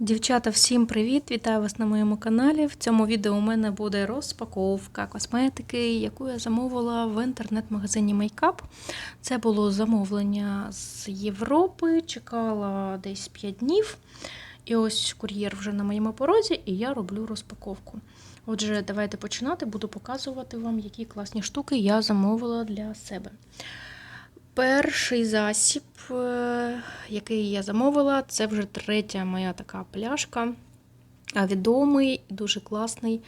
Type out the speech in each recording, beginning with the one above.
Дівчата, всім привіт! Вітаю вас на моєму каналі. В цьому відео у мене буде розпаковка косметики, яку я замовила в інтернет-магазині Makeup. Це було замовлення з Європи, чекала десь 5 днів. І ось кур'єр вже на моєму порозі, і я роблю розпаковку. Отже, давайте починати. Буду показувати вам, які класні штуки я замовила для себе. Перший засіб, е, який я замовила, це вже третя моя така пляшка. Відомий, дуже класний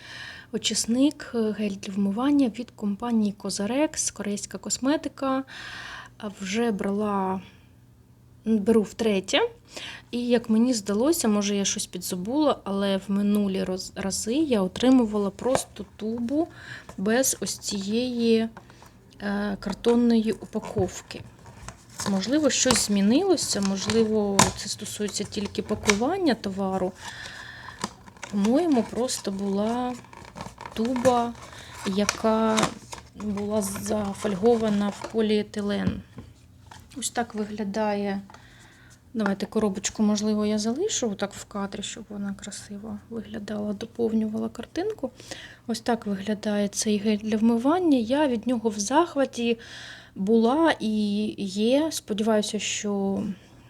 очисник, е, гель для вмивання від компанії Cosrx, корейська косметика. Вже брала, беру втретє. І як мені здалося, може я щось підзабула, але в минулі рази я отримувала просто тубу без ось цієї картонної упаковки. Можливо, щось змінилося, можливо, це стосується тільки пакування товару. По-моєму, просто була туба, яка була зафольгована в поліетилен. Ось так виглядає. Давайте коробочку, можливо, я залишу так в кадрі, щоб вона красиво виглядала, доповнювала картинку. Ось так виглядає цей гель для вмивання. Я від нього в захваті була і є. Сподіваюся, що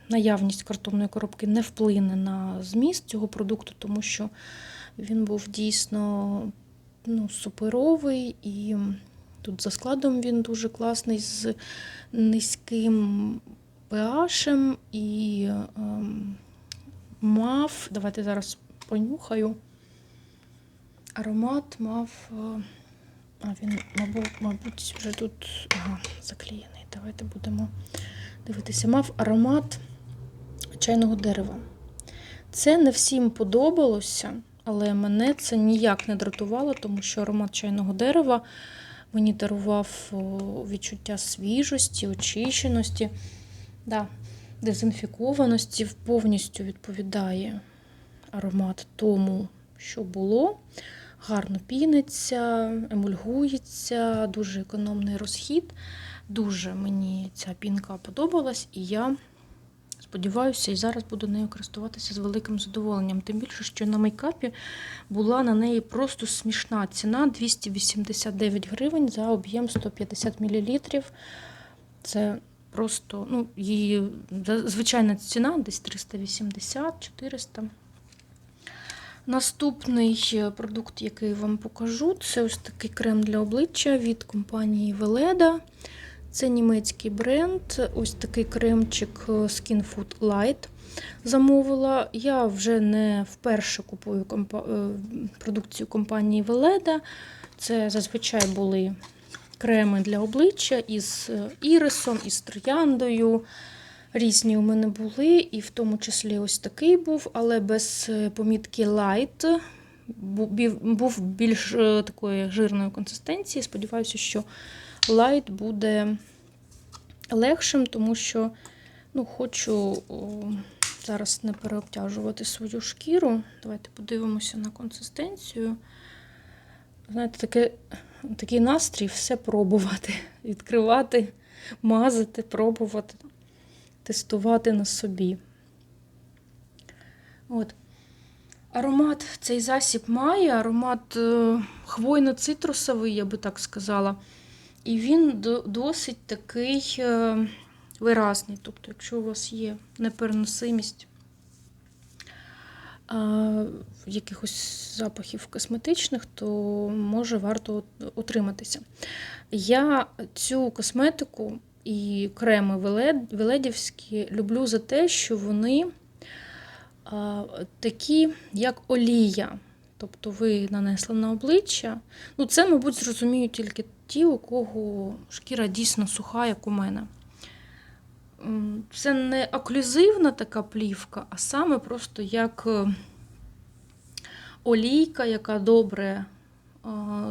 наявність картонної коробки не вплине на зміст цього продукту, тому що він був дійсно ну, суперовий і тут за складом він дуже класний з низьким pH і ем, мав. Давайте зараз понюхаю. Аромат мав. е, А він, мабуть, вже тут ага, заклеєний. Давайте будемо дивитися. Мав аромат чайного дерева. Це не всім подобалося, але мене це ніяк не дратувало, тому що аромат чайного дерева мені дарував відчуття свіжості, очищеності, да, дезінфікованості, повністю відповідає аромат тому, що було. Гарно піниться, емульгується, дуже економний розхід. Дуже мені ця пінка подобалась, і я сподіваюся, і зараз буду нею користуватися з великим задоволенням. Тим більше, що на мейкапі була на неї просто смішна ціна 289 гривень за об'єм 150 мл. Це просто ну, її звичайна ціна десь 380-400. Наступний продукт, який вам покажу, це ось такий крем для обличчя від компанії Veleda. Це німецький бренд. Ось такий кремчик Skin Food Light замовила. Я вже не вперше купую компа- продукцію компанії Veleda. Це зазвичай були креми для обличчя із ірисом, із трояндою. Різні у мене були, і в тому числі ось такий був, але без помітки light. Був більш такої жирної консистенції. Сподіваюся, що light буде легшим, тому що ну, хочу зараз не переобтяжувати свою шкіру. Давайте подивимося на консистенцію. Знаєте, таке, такий настрій все пробувати, відкривати, мазати, пробувати тестувати на собі. От. Аромат цей засіб має, аромат е, хвойно-цитрусовий, я би так сказала. І він досить такий е, виразний. Тобто, якщо у вас є непереносимість е, якихось запахів косметичних, то може варто утриматися. Я цю косметику і креми веледівські люблю за те, що вони а, такі, як олія. Тобто ви нанесли на обличчя. Ну, Це, мабуть, зрозуміють тільки ті, у кого шкіра дійсно суха, як у мене. Це не оклюзивна така плівка, а саме просто як олійка, яка добре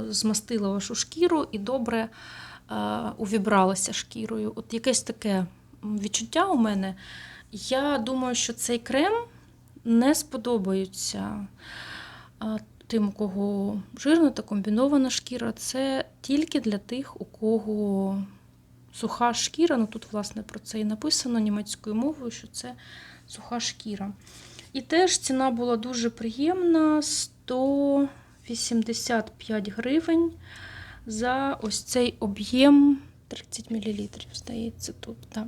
змастила вашу шкіру і добре увібралася шкірою. От якесь таке відчуття у мене. Я думаю, що цей крем не сподобається тим, у кого жирна та комбінована шкіра. Це тільки для тих, у кого суха шкіра. Ну тут, власне, про це і написано німецькою мовою, що це суха шкіра. І теж ціна була дуже приємна 185 гривень за ось цей об'єм 30 мл, здається, тут. Да.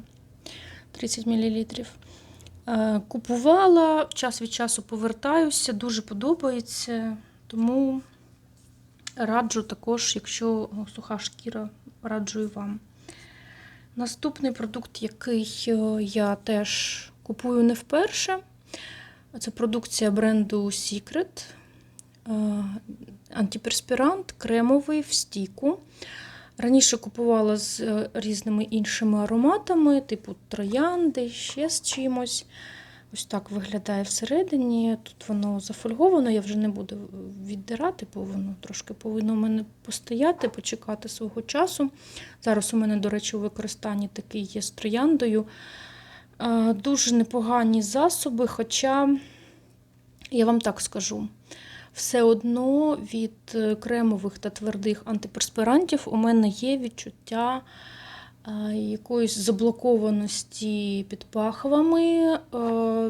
30 мл. Е, Купувала, час від часу повертаюся, дуже подобається. Тому раджу також, якщо суха шкіра, раджу і вам. Наступний продукт, який е, я теж купую не вперше, це продукція бренду Secret. Е, Антиперспірант кремовий в стіку. Раніше купувала з е, різними іншими ароматами, типу троянди, ще з чимось. Ось так виглядає всередині. Тут воно зафольговано, я вже не буду віддирати, бо воно трошки повинно у мене постояти, почекати свого часу. Зараз у мене, до речі, у використанні такий є з трояндою. Е, Дуже непогані засоби, хоча, я вам так скажу, все одно від е, кремових та твердих антиперспирантів у мене є відчуття якоїсь заблокованості під пахвами. Е,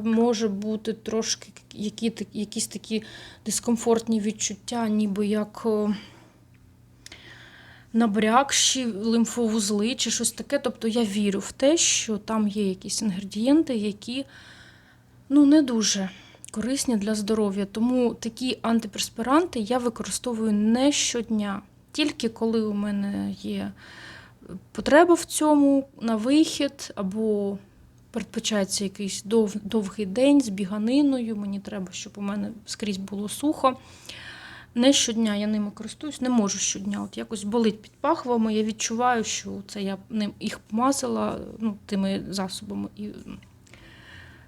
Може бути трошки які, якісь такі дискомфортні відчуття, ніби як е, набрякші лимфовузли чи щось таке. Тобто я вірю в те, що там є якісь інгредієнти, які ну, не дуже корисні для здоров'я. Тому такі антиперспиранти я використовую не щодня, тільки коли у мене є потреба в цьому на вихід, або передбачається якийсь дов, довгий день з біганиною. Мені треба, щоб у мене скрізь було сухо. Не щодня я ними користуюсь, не можу щодня. От якось болить під пахвами. Я відчуваю, що це я ним їх помазала ну, тими засобами. І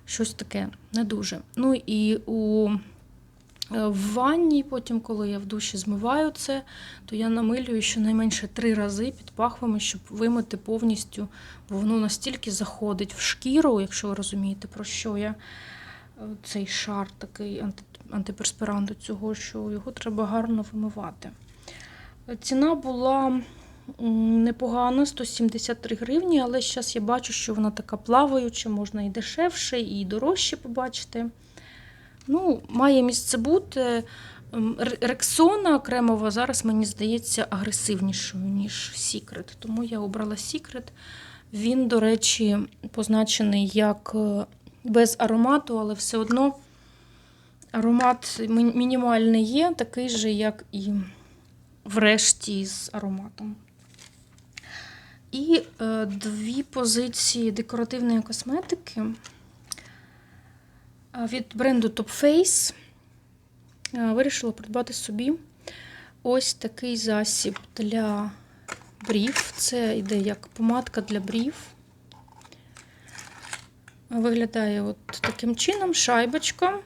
щось таке не дуже. Ну і у в ванні, потім, коли я в душі змиваю це, то я намилюю щонайменше три рази під пахвами, щоб вимити повністю, бо воно настільки заходить в шкіру, якщо ви розумієте, про що я е, цей шар такий анти, антиперспиранту цього, що його треба гарно вимивати. Е, Ціна була непогана, 173 гривні, але зараз я бачу, що вона така плаваюча, можна і дешевше, і дорожче побачити. Ну, має місце бути. Ем, Рексона кремова зараз, мені здається, агресивнішою, ніж Secret. Тому я обрала Secret. Він, до речі, позначений як е, без аромату, але все одно аромат мінімальний є, такий же, як і врешті з ароматом. І е, дві позиції декоративної косметики від бренду Top Face вирішила придбати собі ось такий засіб для брів. Це йде як помадка для брів. Виглядає от таким чином шайбочка.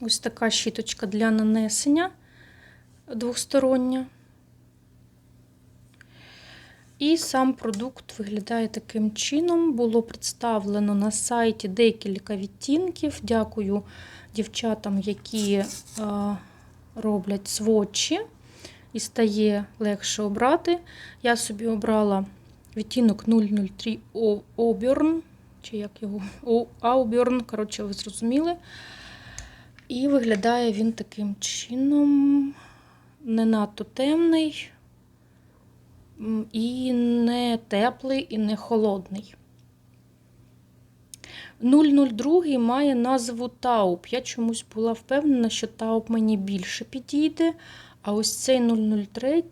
Ось така щіточка для нанесення двостороння. І сам продукт виглядає таким чином. Було представлено на сайті декілька відтінків. Дякую дівчатам, які е, роблять сводчі, і стає легше обрати. Я собі обрала відтінок 003 О- Auburn, чи як його Auburn, коротше, ви зрозуміли. І виглядає він таким чином, не надто темний, і не теплий, і не холодний. 002 має назву Тауп. Я чомусь була впевнена, що Тауп мені більше підійде. А ось цей 003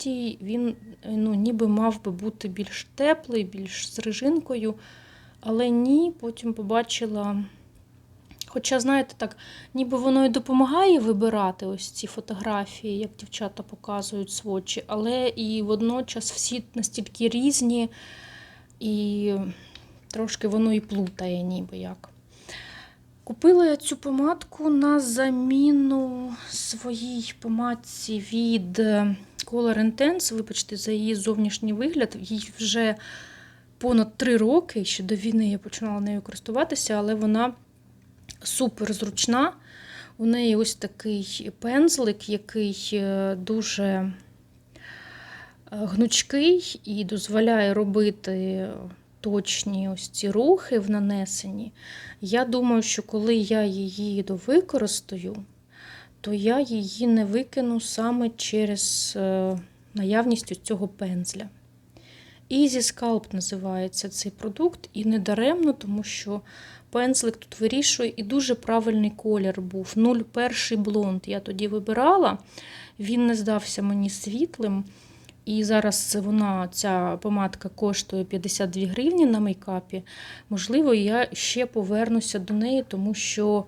він ну, ніби мав би бути більш теплий, більш з режинкою. Але ні, потім побачила. Хоча, знаєте, так, ніби воно і допомагає вибирати ось ці фотографії, як дівчата показують сводчі, але і водночас всі настільки різні, і трошки воно і плутає, ніби як. Купила я цю помадку на заміну своїй помадці від Color Intense. Вибачте, за її зовнішній вигляд. Їй вже понад три роки, ще до війни я починала нею користуватися, але вона супер зручна. У неї ось такий пензлик, який е, дуже е, гнучкий і дозволяє робити точні ось ці рухи в нанесенні. Я думаю, що коли я її довикористаю, то я її не викину саме через е, наявність цього пензля. Easy Sculpt називається цей продукт, і не даремно, тому що пензлик тут вирішує і дуже правильний колір був. 01 блонд. Я тоді вибирала, він не здався мені світлим. І зараз вона, ця помадка коштує 52 гривні на мейкапі. Можливо, я ще повернуся до неї, тому що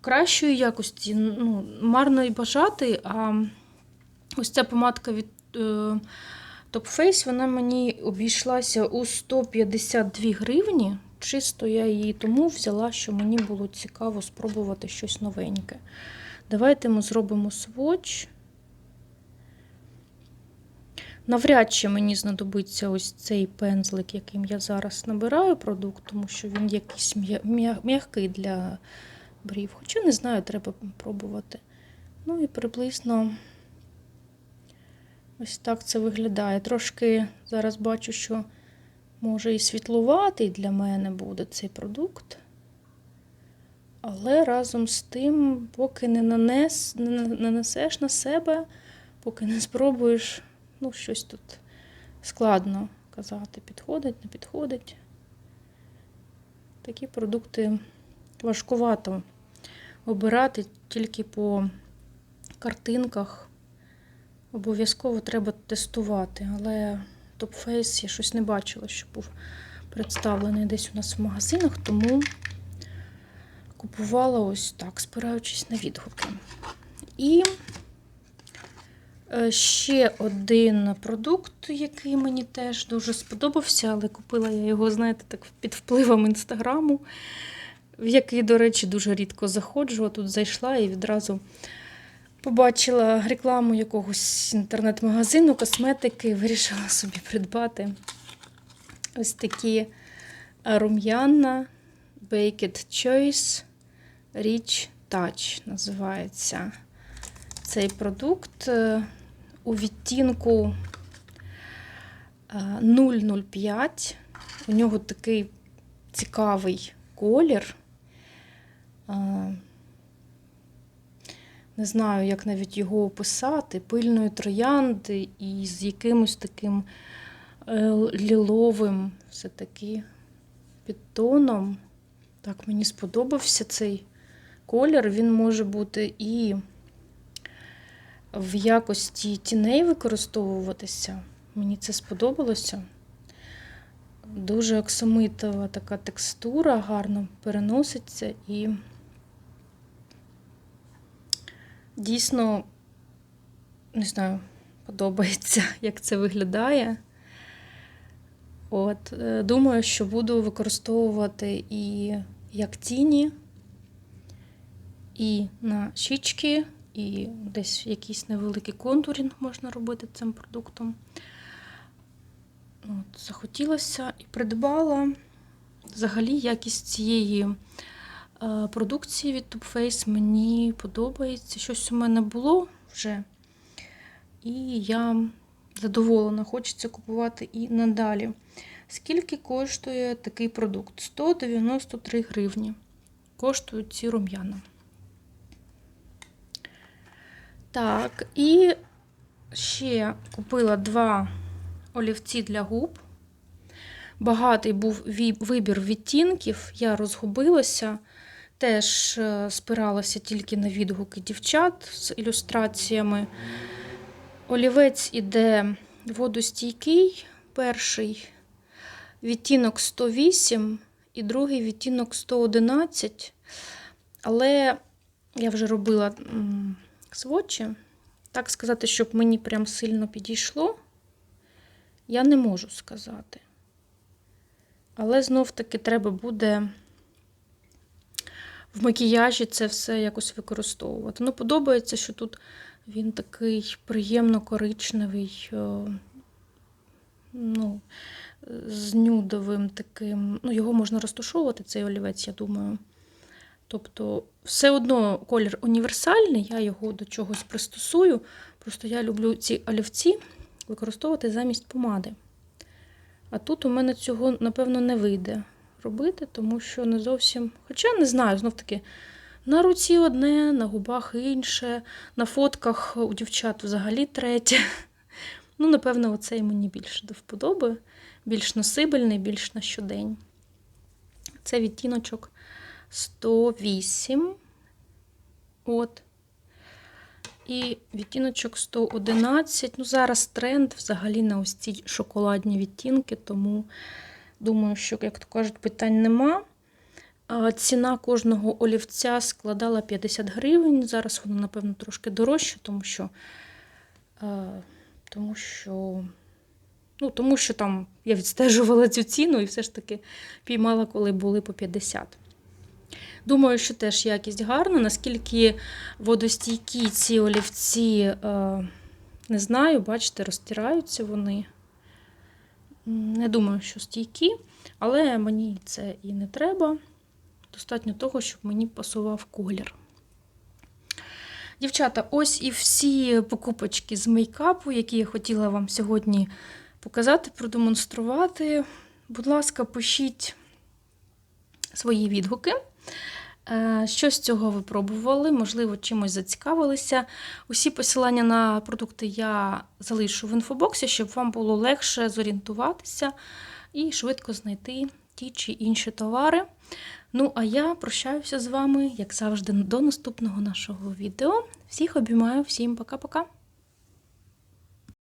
кращої якості ну, марно і бажати. А ось ця помадка від е, Top Face, вона мені обійшлася у 152 гривні. Чисто я її тому взяла, що мені було цікаво спробувати щось новеньке. Давайте ми зробимо сводч. Навряд чи мені знадобиться ось цей пензлик, яким я зараз набираю продукт, тому що він якийсь м'я- м'я- м'який для брів. Хоча не знаю, треба пробувати. Ну і приблизно ось так це виглядає. Трошки зараз бачу, що може і світлуватий для мене буде цей продукт. Але разом з тим, поки не, нанес, не нанесеш на себе, поки не спробуєш, ну, щось тут складно казати, підходить, не підходить. Такі продукти важкувато обирати тільки по картинках. Обов'язково треба тестувати, але Top Face я щось не бачила, що був представлений десь у нас в магазинах, тому купувала ось так, спираючись на відгуки. І е, ще один продукт, який мені теж дуже сподобався, але купила я його, знаєте, так під впливом інстаграму, в який, до речі, дуже рідко заходжу. А тут зайшла і відразу побачила рекламу якогось інтернет-магазину косметики, вирішила собі придбати ось такі рум'яна Baked Choice Rich Touch називається цей продукт е, у відтінку е, 005. У нього такий цікавий колір. Не знаю, як навіть його описати, пильної троянди і з якимось таким е, ліловим все-таки підтоном. Так, мені сподобався цей колір. Він може бути і в якості тіней використовуватися. Мені це сподобалося. Дуже оксамитова така текстура, гарно переноситься і дійсно, не знаю, подобається, як це виглядає. От, е, думаю, що буду використовувати і як тіні, і на щічки, і десь якийсь невеликий контурінг можна робити цим продуктом. От, захотілося і придбала. Взагалі, якість цієї продукції від Top Face мені подобається. Щось у мене було вже. І я задоволена, хочеться купувати і надалі. Скільки коштує такий продукт? 193 гривні. Коштують ці рум'яна. Так, і ще купила два олівці для губ. Багатий був вибір відтінків, я розгубилася, теж е, спиралася тільки на відгуки дівчат з ілюстраціями. Олівець іде водостійкий, перший відтінок 108 і другий відтінок 111. Але я вже робила сводчі. Так сказати, щоб мені прям сильно підійшло, я не можу сказати. Але знов-таки треба буде в макіяжі це все якось використовувати. Ну, подобається, що тут він такий приємно коричневий, е, ну, з нюдовим таким. Ну, його можна розташовувати, цей олівець, я думаю. Тобто, все одно колір універсальний, я його до чогось пристосую. Просто я люблю ці олівці використовувати замість помади. А тут у мене цього, напевно, не вийде робити, тому що не зовсім. Хоча не знаю, знов таки. На руці одне, на губах інше, на фотках у дівчат взагалі третє. Ну, напевно, оцей мені більше до вподоби, більш носибельний, більш на щодень. Це відтіночок 108. От. І відтіночок 111. Ну, зараз тренд взагалі на ось ці шоколадні відтінки, тому думаю, що, як то кажуть, питань нема. Ціна кожного олівця складала 50 гривень. Зараз воно, напевно, трошки дорожче, тому що, е, тому що, ну, тому що там я відстежувала цю ціну і все ж таки піймала, коли були по 50. Думаю, що теж якість гарна. Наскільки водостійкі ці олівці, е, не знаю, бачите, розтираються вони. Не думаю, що стійкі, але мені це і не треба. Достатньо того, щоб мені пасував колір. Дівчата, ось і всі покупочки з мейкапу, які я хотіла вам сьогодні показати, продемонструвати. Будь ласка, пишіть свої відгуки. Е, Що з цього ви пробували? Можливо, чимось зацікавилися. Усі посилання на продукти я залишу в інфобоксі, щоб вам було легше зорієнтуватися і швидко знайти ті чи інші товари. Ну, а я прощаюся з вами, як завжди, до наступного нашого відео. Всіх обіймаю, всім пока-пока.